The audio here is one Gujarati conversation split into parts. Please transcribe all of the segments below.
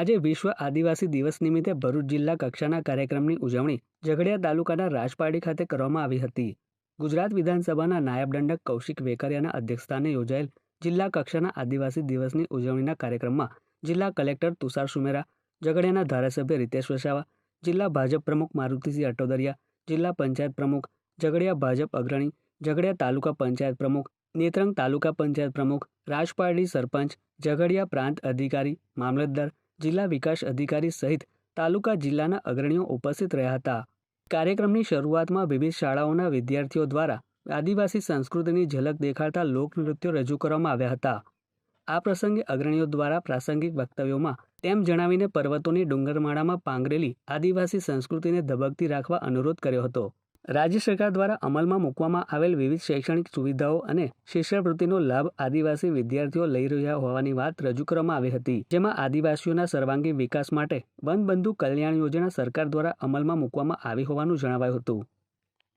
આજે વિશ્વ આદિવાસી દિવસ નિમિત્તે ભરૂચ જિલ્લા કક્ષાના કાર્યક્રમની ઉજવણી ઝઘડિયા તાલુકાના રાજપાડી ખાતે કરવામાં આવી હતી. ગુજરાત વિધાનસભાના નાયબ દંડક કૌશિક વેકરિયાના અધ્યક્ષસ્થાને યોજાયેલ જિલ્લા કક્ષાના આદિવાસી દિવસની ઉજવણીના કાર્યક્રમમાં જિલ્લા કલેક્ટર તુષાર સુમેરા, ઝઘડિયાના ધારાસભ્ય રીતેશ વસાવા, જિલ્લા ભાજપ પ્રમુખ મારુતિસિંહ અટોદરિયા, જિલ્લા પંચાયત પ્રમુખ ઝઘડિયા ભાજપ અગ્રણી, ઝઘડિયા તાલુકા પંચાયત પ્રમુખ, નેત્રંગ તાલુકા પંચાયત પ્રમુખ રાજપારડી સરપંચ, ઝઘડિયા પ્રાંત અધિકારી, મામલતદાર જિલ્લા વિકાસ અધિકારી સહિત તાલુકા જિલ્લાના અગ્રણીઓ ઉપસ્થિત રહ્યા હતા. કાર્યક્રમની શરૂઆતમાં વિવિધ શાળાઓના વિદ્યાર્થીઓ દ્વારા આદિવાસી સંસ્કૃતિની ઝલક દેખાડતા લોકનૃત્યો રજૂ કરવામાં આવ્યા હતા. આ પ્રસંગે અગ્રણીઓ દ્વારા પ્રાસંગિક વક્તવ્યોમાં તેમ જણાવીને પર્વતોની ડુંગરમાળામાં પાંગરેલી આદિવાસી સંસ્કૃતિને ધબકતી રાખવા અનુરોધ કર્યો હતો. રાજ્ય સરકાર દ્વારા અમલમાં મૂકવામાં આવેલ વિવિધ શૈક્ષણિક સુવિધાઓ અને શિષ્યવૃત્તિનો લાભ આદિવાસી વિદ્યાર્થીઓ લઈ રહ્યા હોવાની વાત રજૂ કરવામાં આવી હતી, જેમાં આદિવાસીઓના સર્વાંગી વિકાસ માટે વનબંધુ કલ્યાણ યોજના સરકાર દ્વારા અમલમાં મૂકવામાં આવી હોવાનું જણાવાયું હતું.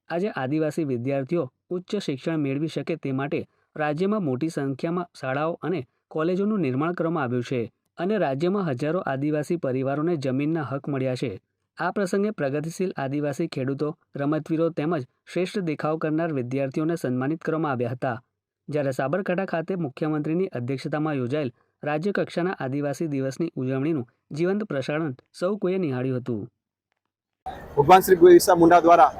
આજે આદિવાસી વિદ્યાર્થીઓ ઉચ્ચ શિક્ષણ મેળવી શકે તે માટે રાજ્યમાં મોટી સંખ્યામાં શાળાઓ અને કોલેજોનું નિર્માણ કરવામાં આવ્યું છે અને રાજ્યમાં હજારો આદિવાસી પરિવારોને જમીનના હક મળ્યા છે. આ પ્રસંગે પ્રગતિશીલ આદિવાસી ખેડૂતો, રમતવીરો તેમજ શ્રેષ્ઠ દેખાવ કરનાર વિદ્યાર્થીઓને સન્માનિત કરવામાં આવ્યા હતા. જ્યારે સાબરકાંઠા ખાતે મુખ્યમંત્રીની અધ્યક્ષતામાં યોજાયેલ રાજ્યકક્ષાના આદિવાસી દિવસની ઉજવણીનું જીવંત પ્રસારણ સૌ કોઈએ નિહાળ્યું હતું. ભગવાન શ્રી બિરસા મુંડા દ્વારા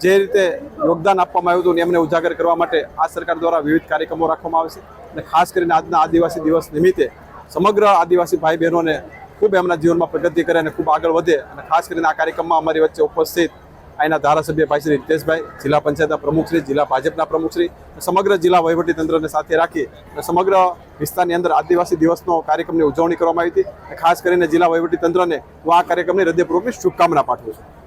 જે રીતે યોગદાન આપવામાં આવ્યું હતું એમને ઉજાગર કરવા માટે આ સરકાર દ્વારા વિવિધ કાર્યક્રમો રાખવામાં આવે છે. અને ખાસ કરીને આજના આદિવાસી દિવસ નિમિત્તે સમગ્ર આદિવાસી ભાઈ બહેનોને ખૂબ એમના જીવનમાં પ્રગતિ કરે અને ખૂબ આગળ વધે. અને ખાસ કરીને આ કાર્યક્રમમાં અમારી વચ્ચે ઉપસ્થિત અહીંના ધારાસભ્ય ભાઈ શ્રી રીતેશભાઈ જિલ્લા પંચાયતના પ્રમુખશ્રી જિલ્લા ભાજપના પ્રમુખશ્રી સમગ્ર જિલ્લા વહીવટીતંત્રને સાથે રાખી અને સમગ્ર વિસ્તારની અંદર આદિવાસી દિવસનો કાર્યક્રમની ઉજવણી કરવામાં આવી હતી. ખાસ કરીને જિલ્લા વહીવટીતંત્રને હું આ કાર્યક્રમની હૃદયપૂર્વકની શુભકામના પાઠવું છું.